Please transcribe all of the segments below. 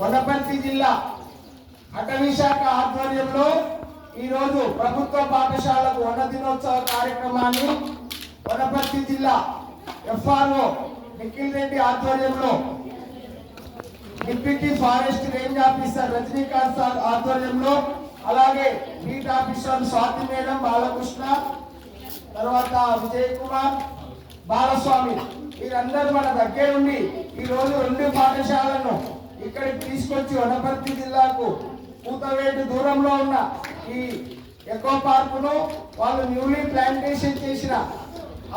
వనపర్తి జిల్లా అటవీశాఖ ఆధ్వర్యంలో ఈరోజు ప్రభుత్వ పాఠశాలకు వన దినోత్సవ కార్యక్రమాన్ని వనపర్తి జిల్లా ఎఫ్ఆర్ఓ నిఖిల్ రెడ్డి ఆధ్వర్యంలో deputy forest range officer Rajinikanth sir ఆధ్వర్యంలో అలాగే beat officer Swathi madam Balakrishna తర్వాత విజయ్ కుమార్ బాలస్వామి వీరందరూ మన దగ్గరుండి ఈ రోజు రెండు పాఠశాలను ఇక్కడికి తీసుకొచ్చి వనపర్తి జిల్లాకు కూతవేటు దూరంలో ఉన్న ఈ ఎకో పార్కును వాళ్ళు న్యూలీ ప్లాంటేషన్ చేసిన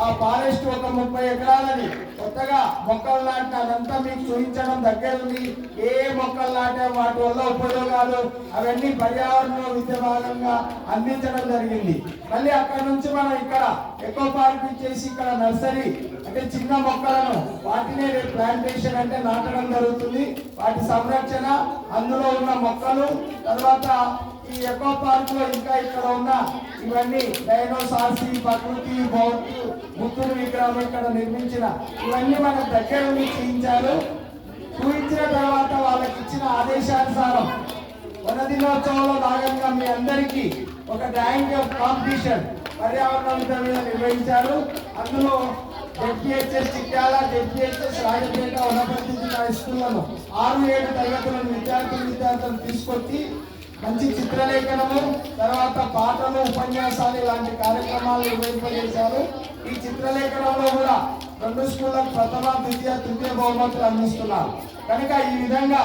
ఆ ఫారెస్ట్ ఒక ముప్పై ఎకరాలని కొత్తగా మొక్కలు నాటిన అదంతా మీకు చూపించడం దగ్గరుంది ఏ ఏ మొక్కలు నాటే వాటి వల్ల ఉపయోగాలు? అవన్నీ పర్యావరణ విద్య భాగంగా అందించడం జరిగింది. మళ్ళీ అక్కడ నుంచి మనం ఇక్కడ ఎకో పార్క్ చేసి ఇక్కడ నర్సరీ అంటే చిన్న మొక్కలను వాటినే రేపు ప్లాంటేషన్ అంటే నాటడం జరుగుతుంది. వాటి సంరక్షణ అందులో ఉన్న మొక్కలు తర్వాత ఈ ఎకో పార్క్లో ఇంకా ఇక్కడ ఉన్న ఇవన్నీ డైనోసార్స్ ప్రకృతి బౌద్ధ బుద్ధుడి విగ్రహం ఇక్కడ నిర్మించిన ఇవన్నీ మన దగ్గర నుంచి చూపించారు చూపించిన తర్వాత వాళ్ళకి ఇచ్చిన ఆదేశానుసారం వన దినోత్సవంలో భాగంగా మీ అందరికీ ఒక డ్రాయింగ్ కాంపిటీషన్ పర్యావరణ మీద నిర్వహించారు. అందులో జెడ్పిహెచ్ఎస్ చిట్యాల జెడ్పిహెచ్ఎస్ రాజపేట వనపర్తి జిల్లా స్కూళ్ళను ఆరు ఏడు తరగతులను విద్యార్థులు విద్యార్థులను తీసుకొచ్చి మంచి చిత్రలేఖనము తర్వాత పాటలు ఉపన్యాసాలు ఇలాంటి కార్యక్రమాలు నిర్వహింపజేశారు. ఈ చిత్రలేఖనంలో కూడా రెండు స్కూళ్ళకు ప్రథమ ద్వితీయ తృతీయ బహుమతులు అందిస్తున్నారు. కనుక ఈ విధంగా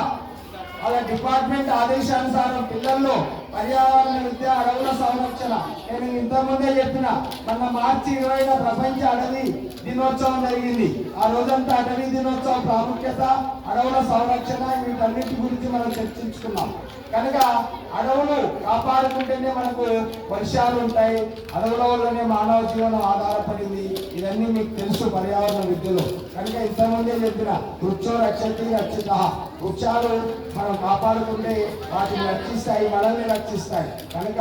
అలా డిపార్ట్మెంట్ ఆదేశానుసారం పిల్లల్లో పర్యావరణ విద్య అడవుల సంరక్షణ. నేను ఇంతకుముందే చెప్పిన మొన్న మార్చి ఇరవైన ప్రపంచ అడవి దినోత్సవం జరిగింది. ఆ రోజంతా అటవీ దినోత్సవ ప్రాముఖ్యత అడవుల సంరక్షణ వీటన్నిటి గురించి మనం చర్చించుకున్నాం. కనుక అడవులు కాపాడుకుంటేనే మనకు వర్షాలు ఉంటాయి అడవుల వల్లనే మానవ జీవనం ఆధారపడింది. ఇవన్నీ మీకు తెలుసు పర్యావరణ విద్యలో. కనుక ఇంతకుముందే చెప్పిన వృక్షో రక్షతి రక్షిత. వృక్షాలు మనం కాపాడుకుంటే వాటిని రక్షిస్తాయి మనల్ని రక్షిస్తాయి. కనుక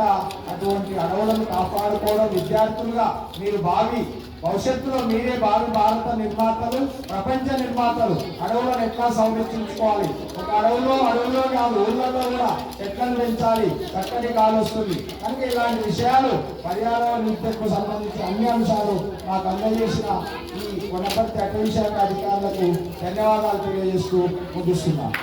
అటువంటి అడవులను కాపాడుకోవడం విద్యార్థులుగా మీరు భావి. భవిష్యత్తులో మీరే భావి భారత నిర్మాతలు ప్రపంచ నిర్మాతలు. అడవులను ఎట్లా సంరక్షించుకోవాలి? ఒక అడవులో అడవులో కాదు ఊళ్ళలో కూడా చెట్లను పెంచాలి. చక్కటి గాలి వస్తుంది. కనుక ఇలాంటి విషయాలు పర్యావరణ విద్యకు సంబంధించిన అన్ని అంశాలు మాకు అందజేసిన ఈ కొనపర్తి అటవీ శాఖ అధికారులకు ధన్యవాదాలు తెలియజేస్తూ ముగిస్తున్నాను.